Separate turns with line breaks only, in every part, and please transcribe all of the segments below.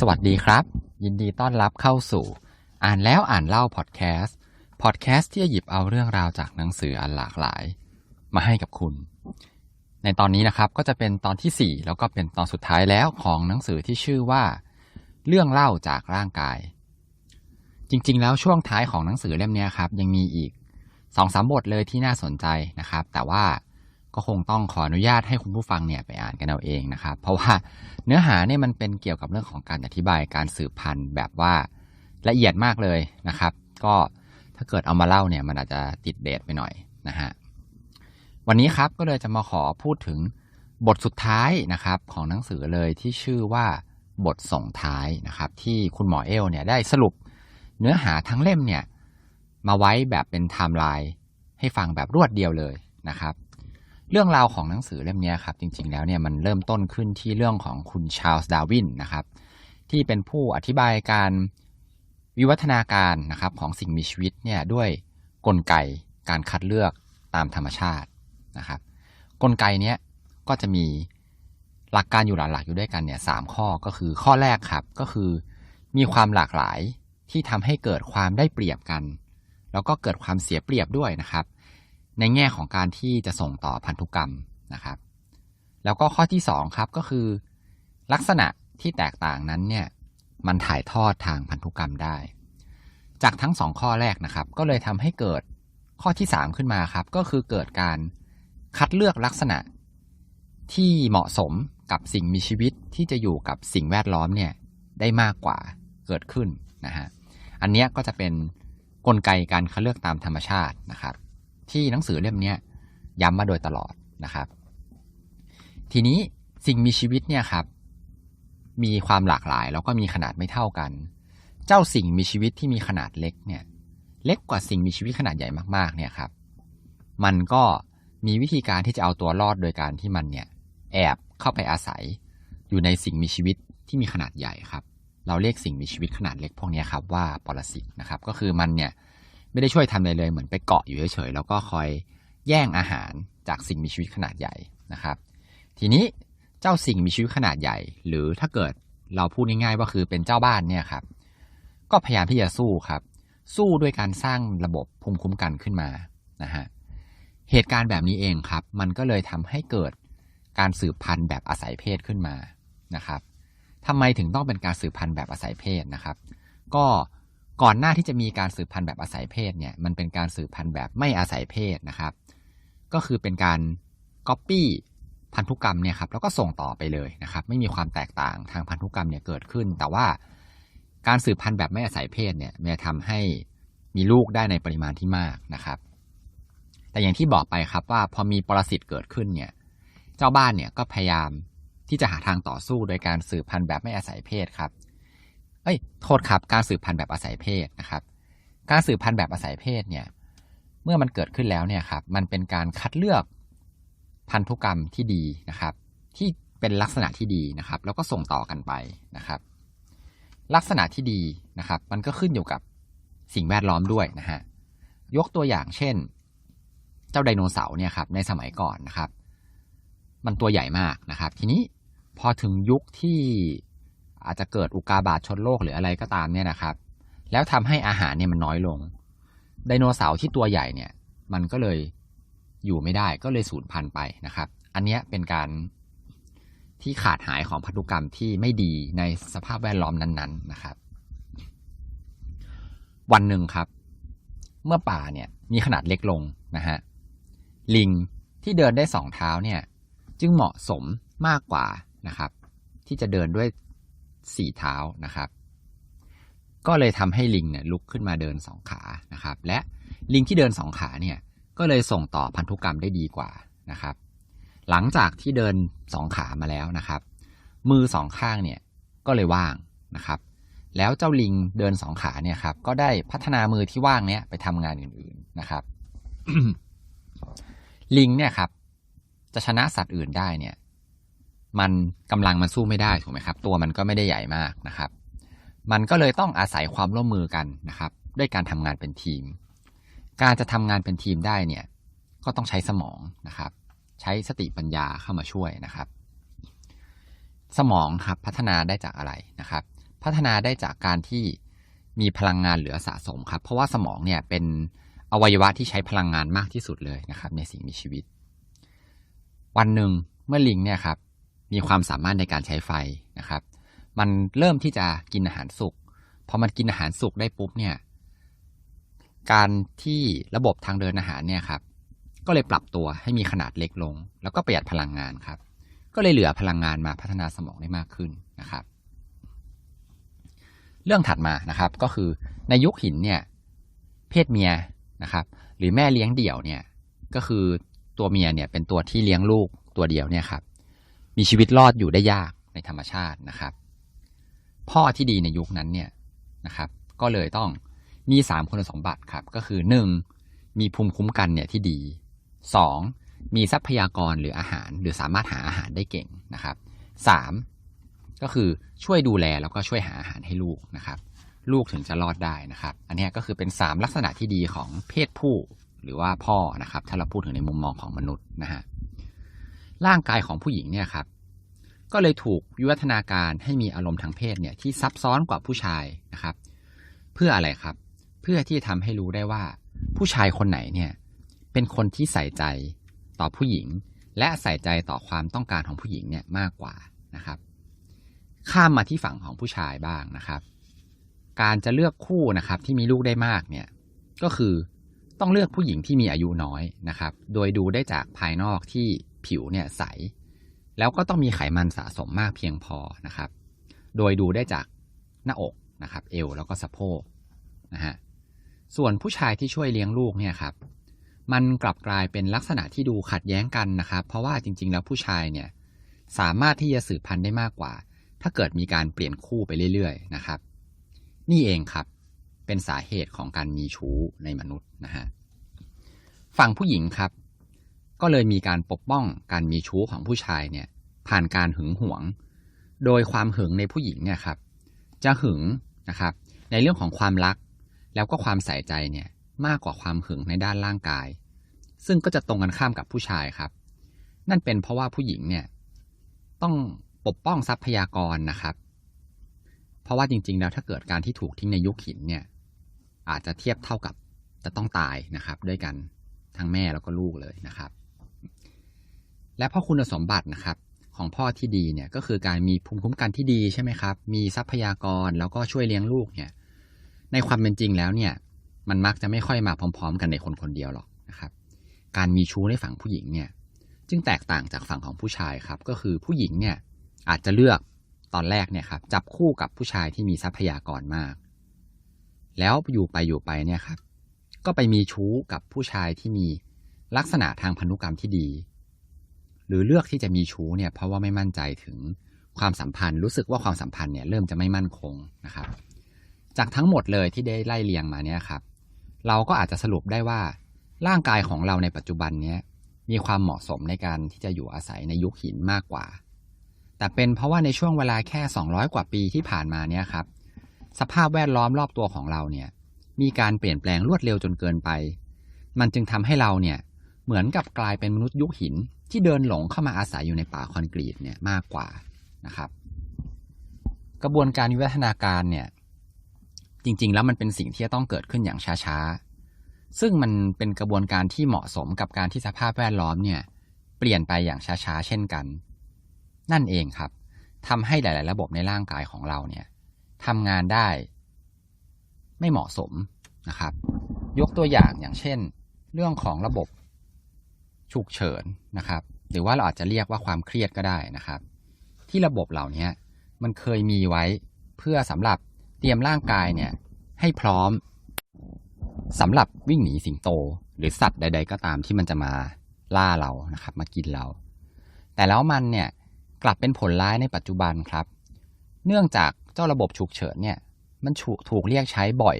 สวัสดีครับ ยินดีต้อนรับเข้าสู่ อ่านแล้วอ่านเล่าพอดแคสต์พอดแคสต์ที่จะหยิบเอาเรื่องราวจากหนังสืออันหลากหลาย มาให้กับคุณ ในตอนนี้นะครับก็จะเป็นตอนที่ 4 แล้วก็เป็นตอนสุดท้ายแล้วของหนังสือที่ชื่อว่า เรื่องเล่าจากร่างกาย จริง ๆ แล้วช่วงท้ายของหนังสือเล่มนี้ครับยังมีอีกสองสามบทเลยที่น่าสนใจนะครับ แต่ว่า ก็คงต้องขออนุญาตให้คุณผู้ฟังเนี่ยไปอ่านกันเอาเองนะครับ เพราะว่าเนื้อหาเนี่ยมันเป็นเกี่ยวกับเรื่องของการอธิบายการสืบพันธุ์แบบว่าละเอียดมากเลยนะครับ ก็ถ้าเกิดเอามาเล่าเนี่ยมันอาจจะติดเดทไปหน่อยนะฮะวันนี้ครับก็เลยจะมาขอพูดถึงบทสุดท้ายนะครับของหนังสือเลยที่ชื่อว่าบทส่งท้ายนะครับ ที่คุณหมอเอลเนี่ยได้สรุปเนื้อหาทั้งเล่มเนี่ยมาไว้แบบเป็นไทม์ไลน์ให้ฟังแบบรวดเดียวเลยนะครับ เรื่องราวของหนังสือเล่มนี้ครับ จริง ๆ แล้วเนี่ยมันเริ่มต้นขึ้นที่เรื่องของคุณชาร์ลส์ดาวินนะครับ ที่เป็นผู้อธิบายการวิวัฒนาการนะครับของสิ่งมีชีวิตเนี่ยด้วยกลไกการคัดเลือกตามธรรมชาตินะครับ กลไกเนี้ยก็จะมีหลักการอยู่หลักๆอยู่ด้วยกันเนี่ยสามข้อก็คือข้อแรกครับก็คือมีความหลากหลายที่ทำให้เกิดความได้เปรียบกัน แล้วก็เกิดความเสียเปรียบด้วยนะครับ ในแง่ของการที่จะส่งต่อพันธุกรรมนะครับ แล้วก็ข้อที่สองครับก็คือ ลักษณะที่แตกต่างนั้นเนี่ยมันถ่ายทอดทางพันธุกรรมได้ จากทั้งสองข้อแรกนะครับ ก็เลยทำให้เกิดข้อที่สามขึ้นมาครับ ก็คือเกิดการคัดเลือกลักษณะที่เหมาะสมกับสิ่งมีชีวิตที่จะอยู่กับสิ่งแวดล้อมเนี่ยได้มากกว่าเกิดขึ้นนะฮะอันนี้ก็จะเป็นกลไกการคัดเลือกตามธรรมชาตินะครับ ที่หนังสือเล่มนี้ย้ำมาโดยตลอดนะครับ ทีนี้สิ่งมีชีวิตเนี่ยครับมีความหลากหลายแล้วก็มีขนาดไม่เท่ากัน เจ้าสิ่งมีชีวิตที่มีขนาดเล็กเนี่ยเล็กกว่าสิ่งมีชีวิตขนาดใหญ่มากๆเนี่ยครับ มันก็มีวิธีการที่จะเอาตัวรอดโดยการที่มันเนี่ยแอบเข้าไปอาศัยอยู่ในสิ่งมีชีวิตที่มีขนาดใหญ่ครับ เราเรียกสิ่งมีชีวิตขนาดเล็กพวกนี้ครับว่าปรสิตนะครับ ก็คือมันเนี่ย ไม่ได้ช่วยทำอะไรเลยเหมือนไปเกาะอยู่เฉยๆแล้วก็คอยแย่งอาหารจากสิ่งมีชีวิตขนาดใหญ่นะครับ ทีนี้เจ้าสิ่งมีชีวิตขนาดใหญ่ หรือถ้าเกิดเราพูดง่ายๆว่าคือเป็นเจ้าบ้านเนี่ยครับ ก็พยายามที่จะสู้ครับ สู้ด้วยการสร้างระบบภูมิคุ้มกันขึ้นมานะฮะเหตุการณ์แบบนี้เองครับ มันก็เลยทำให้เกิดการสืบพันธุ์แบบอาศัยเพศขึ้นมานะครับทำไมถึงต้องเป็นการสืบพันธุ์แบบอาศัยเพศนะครับ ก็ ก่อนหน้าที่จะมีการสืบพันธุ์แบบอาศัยเพศเนี่ยมันเป็นการสืบพันธุ์แบบไม่อาศัยเพศนะครับ ก็คือเป็นการก๊อปปี้พันธุกรรมเนี่ยครับแล้วก็ส่งต่อไปเลยนะครับ ไม่มีความแตกต่างทางพันธุกรรมเนี่ยเกิดขึ้น แต่ว่าการสืบพันธุ์แบบไม่อาศัยเพศเนี่ยมันจะทำให้มีลูกได้ในปริมาณที่มากนะครับ แต่อย่างที่บอกไปครับว่าพอมีปรสิตเกิดขึ้นเนี่ยเจ้าบ้านเนี่ยก็พยายามที่จะหาทางต่อสู้โดยการสืบพันธุ์แบบไม่อาศัยเพศครับ เอ้ยโทษครับการสืบพันธุ์แบบอาศัยเพศนะครับ การสืบพันธุ์แบบอาศัยเพศเนี่ยเมื่อมันเกิดขึ้นแล้วเนี่ยครับมันเป็นการคัดเลือกพันธุกรรมที่ดีนะครับ ที่เป็นลักษณะที่ดีนะครับ แล้วก็ส่งต่อกันไปนะครับ ลักษณะที่ดีนะครับ มันก็ขึ้นอยู่กับสิ่งแวดล้อมด้วยนะฮะยกตัวอย่างเช่น เจ้าไดโนเสาร์เนี่ยครับในสมัยก่อนนะครับ มันตัวใหญ่มากนะครับ ทีนี้พอถึงยุคที่ อาจจะเกิดอุกาบาตชนโลกหรืออะไรก็ตามเนี่ยนะครับ แล้วทำให้อาหารเนี่ยมันน้อยลง ไดโนเสาร์ที่ตัวใหญ่เนี่ย มันก็เลยอยู่ไม่ได้ก็เลยสูญพันธุ์ไปนะครับ อันนี้เป็นการที่ขาดหายของพันธุกรรมที่ไม่ดีในสภาพแวดล้อมนั้น ๆนะครับ วันหนึ่งครับ เมื่อป่าเนี่ยมีขนาดเล็กลงนะฮะลิงที่เดินได้สองเท้าเนี่ย จึงเหมาะสมมากกว่านะครับ ที่จะเดินด้วย สี่เท้านะครับ ก็เลยทำให้ลิงเนี่ยลุกขึ้นมาเดินสองขานะครับ และลิงที่เดินสองขาเนี่ยก็เลยส่งต่อพันธุกรรมได้ดีกว่านะครับ หลังจากที่เดินสองขามาแล้วนะครับ มือสองข้างเนี่ยก็เลยว่างนะครับ แล้วเจ้าลิงเดินสองขาเนี่ยครับ ก็ได้พัฒนามือที่ว่างเนี่ยไปทำงานอื่นๆนะครับ ลิงเนี่ยครับ จะชนะสัตว์อื่นได้เนี่ย มันกำลังมันสู้ไม่ได้ถูกไหมครับ ตัวมันก็ไม่ได้ใหญ่มากนะครับ มันก็เลยต้องอาศัยความร่วมมือกันนะครับ ด้วยการทำงานเป็นทีม การจะทำงานเป็นทีมได้เนี่ยก็ต้องใช้สมองนะครับ ใช้สติปัญญาเข้ามาช่วยนะครับ สมองครับพัฒนาได้จากอะไรนะครับ พัฒนาได้จากการที่มีพลังงานเหลือสะสมครับ เพราะว่าสมองเนี่ยเป็นอวัยวะที่ใช้พลังงานมากที่สุดเลยนะครับ ในสิ่งมีชีวิต วันหนึ่งเมื่อลิงเนี่ยครับ มีความสามารถในการใช้ไฟนะครับ มันเริ่มที่จะกินอาหารสุกพอมันกินอาหารสุกได้ปุ๊บเนี่ยการที่ระบบทางเดินอาหารเนี่ยครับ ก็เลยปรับตัวให้มีขนาดเล็กลง แล้วก็ประหยัดพลังงานครับ ก็เลยเหลือพลังงานมาพัฒนาสมองได้มากขึ้นนะครับ เรื่องถัดมานะครับก็คือในยุคหินเนี่ย เพศเมียนะครับ หรือแม่เลี้ยงเดี่ยวเนี่ย ก็คือตัวเมียเนี่ยเป็นตัวที่เลี้ยงลูกตัวเดียวเนี่ยครับ มีชีวิตรอดอยู่ได้ยากในธรรมชาตินะครับ พ่อที่ดีในยุคนั้นเนี่ยนะครับ ก็เลยต้องมีสามคุณสมบัติครับ ก็คือหนึ่งมีภูมิคุ้มกันเนี่ยที่ดีสองมีทรัพยากรหรืออาหาร หรือสามารถหาอาหารได้เก่งนะครับสามก็คือช่วยดูแลแล้วก็ช่วยหาอาหารให้ลูกนะครับ ลูกถึงจะรอดได้นะครับ อันนี้ก็คือเป็นสามลักษณะที่ดีของเพศผู้หรือว่าพ่อนะครับ ถ้าเราพูดถึงในมุมมองของมนุษย์นะฮะ ร่างกายของผู้หญิงเนี่ยครับ ก็เลยถูกวิวัฒนาการให้มีอารมณ์ทางเพศเนี่ยที่ซับซ้อนกว่าผู้ชายนะครับ เพื่ออะไรครับ เพื่อที่ทำให้รู้ได้ว่า ผู้ชายคนไหนเนี่ยเป็นคนที่ใส่ใจต่อผู้หญิง และใส่ใจต่อความต้องการของผู้หญิงเนี่ยมากกว่านะครับ ข้ามมาที่ฝั่งของผู้ชายบ้างนะครับ การจะเลือกคู่นะครับที่มีลูกได้มากเนี่ยก็คือต้องเลือกผู้หญิงที่มีอายุน้อยนะครับ โดยดูได้จากภายนอกที่ ผิวเนี่ยใส แล้วก็ต้องมีไขมันสะสมมากเพียงพอนะครับ โดยดูได้จากหน้าอกนะครับ เอวแล้วก็สะโพกนะฮะส่วนผู้ชายที่ช่วยเลี้ยงลูกเนี่ยครับ มันกลับกลายเป็นลักษณะที่ดูขัดแย้งกันนะครับ เพราะว่าจริง ๆ แล้วผู้ชายเนี่ยสามารถที่จะสืบพันธุ์ได้มากกว่า ถ้าเกิดมีการเปลี่ยนคู่ไปเรื่อย ๆ นะครับ นี่เองครับเป็นสาเหตุของการมีชู้ในมนุษย์นะฮะฝั่งผู้หญิงครับ ก็เลยมีการปกป้องการมีชู้ของผู้ชายเนี่ยผ่านการหึงหวง โดยความหึงในผู้หญิงเนี่ยครับ จะหึงนะครับ ในเรื่องของความรัก แล้วก็ความใส่ใจเนี่ยมากกว่าความหึงในด้านร่างกาย ซึ่งก็จะตรงกันข้ามกับผู้ชายครับ นั่นเป็นเพราะว่าผู้หญิงเนี่ยต้องปกป้องทรัพยากรนะครับ เพราะว่าจริงๆแล้วถ้าเกิดการที่ถูกทิ้งในยุคหินเนี่ยอาจจะเทียบเท่ากับจะต้องตายนะครับ ด้วยกันทั้งแม่แล้วก็ลูกเลยนะครับ และพ่อคุณสมบัตินะครับของพ่อที่ดีเนี่ยก็คือการมีภูมิคุ้มกันที่ดีใช่ไหมครับ มีทรัพยากรแล้วก็ช่วยเลี้ยงลูกเนี่ย ในความเป็นจริงแล้วเนี่ย มันมักจะไม่ค่อยมาพร้อม ๆ กันในคนคนเดียวหรอกนะครับ การมีชู้ในฝั่งผู้หญิงเนี่ย จึงแตกต่างจากฝั่งของผู้ชายครับ ก็คือผู้หญิงเนี่ยอาจจะเลือกตอนแรกเนี่ยครับจับคู่กับผู้ชายที่มีทรัพยากรมาก แล้วอยู่ไปอยู่ไปเนี่ยครับ ก็ไปมีชู้กับผู้ชายที่มีลักษณะทางพันธุกรรมที่ดี หรือเลือกที่จะมีชู้เนี่ยเพราะว่าไม่มั่นใจถึงความสัมพันธ์ รู้สึกว่าความสัมพันธ์เนี่ยเริ่มจะไม่มั่นคงนะครับ จากทั้งหมดเลยที่ได้ไล่เรียงมาเนี่ยครับ เราก็อาจจะสรุปได้ว่าร่างกายของเราในปัจจุบันเนี้ยมีความเหมาะสมในการที่จะอยู่อาศัยในยุคหินมากกว่า แต่เป็นเพราะว่าในช่วงเวลาแค่ 200 กว่าปีที่ผ่านมาเนี่ยครับ สภาพแวดล้อมรอบตัวของเราเนี่ย มีการเปลี่ยนแปลงรวดเร็วจนเกินไป มันจึงทำให้เราเนี่ย เหมือนกับกลายเป็นมนุษย์ยุคหินที่เดินหลงเข้ามาอาศัยอยู่ในป่าคอนกรีตเนี่ยมากกว่านะครับ กระบวนการวิวัฒนาการเนี่ยจริง ๆ แล้วมันเป็นสิ่งที่จะต้องเกิดขึ้นอย่างช้าๆ ซึ่งมันเป็นกระบวนการที่เหมาะสมกับการที่สภาพแวดล้อมเนี่ยเปลี่ยนไปอย่างช้าๆ เช่นกัน นั่นเองครับทำให้หลาย ๆ ระบบในร่างกายของเราเนี่ยทำงานได้ ไม่เหมาะสมนะครับ ยกตัวอย่างอย่างเช่น เรื่องของระบบ ฉุกเฉินนะครับ หรือว่าเราอาจจะเรียกว่าความเครียดก็ได้นะครับ ที่ระบบเหล่านี้มันเคยมีไว้เพื่อสำหรับเตรียมร่างกายเนี่ยให้พร้อมสำหรับวิ่งหนีสิงโต หรือสัตว์ใด ๆ ก็ตามที่มันจะมาล่าเรานะครับ มากินเรา แต่แล้วมันเนี่ยกลับเป็นผลร้ายในปัจจุบันครับ เนื่องจากเจ้าระบบฉุกเฉินเนี่ยมันถูกเรียกใช้บ่อย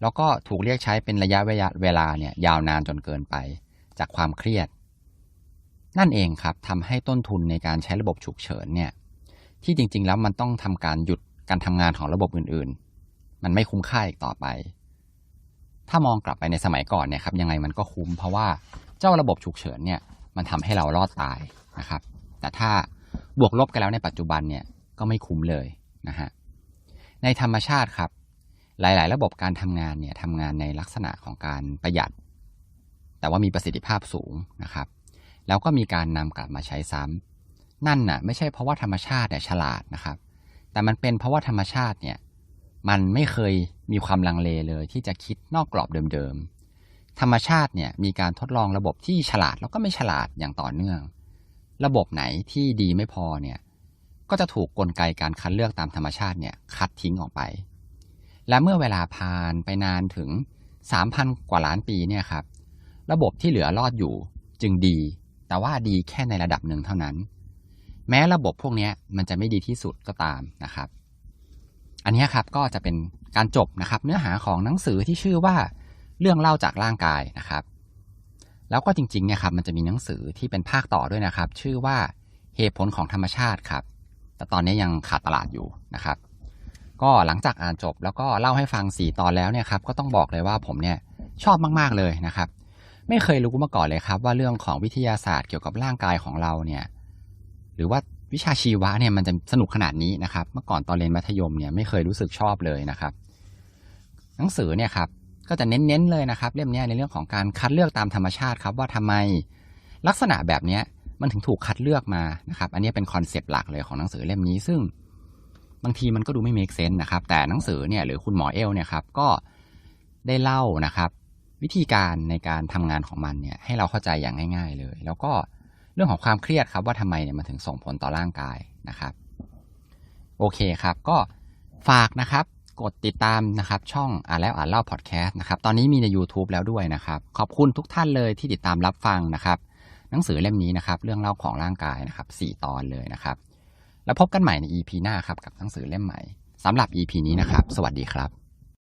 แล้วก็ถูกเรียกใช้เป็นระยะเวลาเนี่ยยาวนานจนเกินไป จากความเครียด นั่นเองครับทำให้ต้นทุนในการใช้ระบบฉุกเฉินเนี่ยที่จริง ๆ แล้วมันต้องทำการหยุดการทำงานของระบบอื่นๆ มันไม่คุ้มค่าอีกต่อไป ถ้ามองกลับไปในสมัยก่อนเนี่ยครับยังไงมันก็คุ้มเพราะว่าเจ้าระบบฉุกเฉินเนี่ยมันทำให้เรารอดตายนะครับ แต่ถ้าบวกลบกันแล้วในปัจจุบันเนี่ยก็ไม่คุ้มเลยนะฮะในธรรมชาติครับ หลาย ๆ ระบบการทำงานเนี่ยทำงานในลักษณะของการประหยัด แต่ว่ามีประสิทธิภาพสูงนะครับ แล้วก็มีการนำกลับมาใช้ซ้ำนั่นน่ะไม่ใช่เพราะว่าธรรมชาติเนี่ยฉลาดนะครับ แต่มันเป็นเพราะว่าธรรมชาติเนี่ยมันไม่เคยมีความลังเลเลยที่จะคิดนอกกรอบเดิมๆ ธรรมชาติเนี่ยมีการทดลองระบบที่ฉลาดแล้วก็ไม่ฉลาดอย่างต่อเนื่อง ระบบไหนที่ดีไม่พอเนี่ยก็จะถูกกลไกการคัดเลือกตามธรรมชาติเนี่ยคัดทิ้งออกไป และเมื่อเวลาผ่านไปนานถึง 3,000 กว่าล้านปีเนี่ยครับ ระบบที่เหลือรอดอยู่จึงดี แต่ว่าดีแค่ในระดับหนึ่งเท่านั้น แม้ระบบพวกนี้มันจะไม่ดีที่สุดก็ตามนะครับ อันนี้ครับก็จะเป็นการจบนะครับ เนื้อหาของหนังสือที่ชื่อว่าเรื่องเล่าจากร่างกายนะครับ แล้วก็จริงๆเนี่ยครับมันจะมีหนังสือที่เป็นภาคต่อด้วยนะครับ ชื่อว่าเหตุผลของธรรมชาติครับ แต่ตอนนี้ยังขาดตลาดอยู่นะครับ ก็หลังจากอ่านจบแล้วก็เล่าให้ฟังสี่ตอนแล้วเนี่ยครับก็ต้องบอกเลยว่าผมเนี่ยชอบมากๆเลยนะครับ ไม่เคยรู้มาก่อนเลยครับ ว่าเรื่องของวิทยาศาสตร์เกี่ยวกับร่างกายของเราเนี่ย หรือว่าวิชาชีวะเนี่ยมันจะสนุกขนาดนี้นะครับ เมื่อก่อนตอนเรียนมัธยมเนี่ยไม่เคยรู้สึกชอบเลยนะครับ หนังสือเนี่ยครับก็จะเน้นๆเลยนะครับ เล่มนี้ในเรื่องของการคัดเลือกตามธรรมชาติครับ ว่าทำไมลักษณะแบบเนี้ยมันถึงถูกคัดเลือกมานะครับ อันนี้เป็นคอนเซปต์หลักเลยของหนังสือเล่มนี้ซึ่งบางทีมันก็ดูไม่ make sense นะครับ แต่หนังสือเนี่ยหรือคุณหมอเอลเนี่ยครับก็ได้เล่านะครับ วิธีการในการทำงานของมันเนี่ยให้เราเข้าใจอย่างง่าย ๆ เลย แล้วก็เรื่องของความเครียดครับว่าทำไมเนี่ยมันถึงส่งผลต่อร่างกายนะครับ โอเคครับก็ฝากนะครับกดติดตามนะครับช่องอ่านแล้วอ่านเล่าพอดแคสต์นะครับตอนนี้มีใน YouTube แล้วด้วยนะครับ ขอบคุณทุกท่านเลยที่ติดตามรับฟังนะครับ หนังสือเล่มนี้นะครับ เรื่องเล่าของร่างกายนะครับสี่ตอนเลยนะครับ แล้วพบกันใหม่ใน EP หน้าครับกับหนังสือเล่มใหม่สำหรับ EP นี้นะครับ สวัสดีครับ